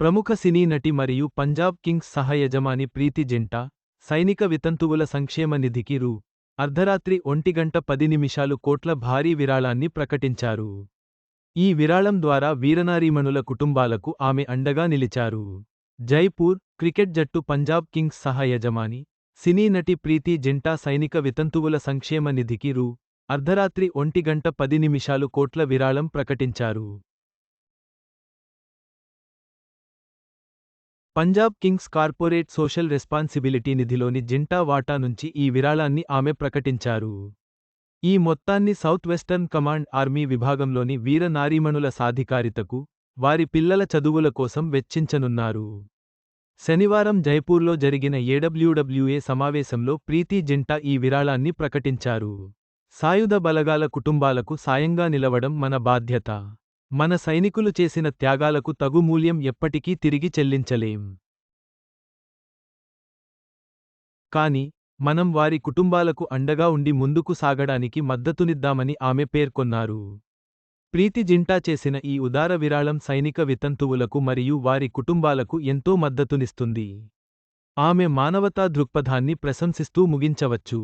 ప్రముఖ సినీ నటి మరియు పంజాబ్ కింగ్స్ సహ యజమాని ప్రీతి జింటా సైనిక వితంతువుల సంక్షేమ నిధికి రూ. అర్ధరాత్రి ఒంటిగంట పది నిమిషాలు కోట్ల భారీ విరాళాన్ని ప్రకటించారు. ఈ విరాళం ద్వారా వీరనారీమణుల కుటుంబాలకు ఆమె అండగా నిలిచారు. జైపూర్ క్రికెట్ జట్టు పంజాబ్ కింగ్స్ సహ యజమాని సినీ నటి ప్రీతి జింటా సైనిక వితంతువుల సంక్షేమ నిధికి రూ. అర్ధరాత్రి ఒంటిగంట పది నిమిషాలు కోట్ల విరాళం ప్రకటించారు. Punjab Kings corporate social responsibility నిధిలోని Zinta వాటా నుంచి ఈ విరాళాన్ని ఆమె ప్రకటించారు. ఈ మొత్తాన్ని సౌత్ వెస్టర్న్ కమాండ్ ఆర్మీ విభాగంలోని వీర నారీమణుల సాధికారితకు వారి పిల్లల చదువుల కోసం వెచ్చించనున్నారు. శనివారం జైపూర్లో జరిగిన ఏడబ్ల్యూడబ్ల్యూఏ సమావేశంలో ప్రీతి జింటా ఈ విరాళాన్ని ప్రకటించారు. సాయుధ బలగాల కుటుంబాలకు సాయంగా నిలవడం మన బాధ్యత. మన సైనికులు చేసిన త్యాగాలకు తగు మూల్యం ఎప్పటికీ తిరిగి చెల్లించలేం. కాని మనం వారి కుటుంబాలకు అండగా ఉండి ముందుకు సాగడానికి మద్దతునిద్దామని ఆమె పేర్కొన్నారు. ప్రీతి జింటా చేసిన ఈ ఉదార విరాళం సైనిక వితంతువులకు మరియు వారి కుటుంబాలకు ఎంతో మద్దతునిస్తుంది. ఆమె మానవతా దృక్పథాన్ని ప్రశంసిస్తూ ముగించవచ్చు.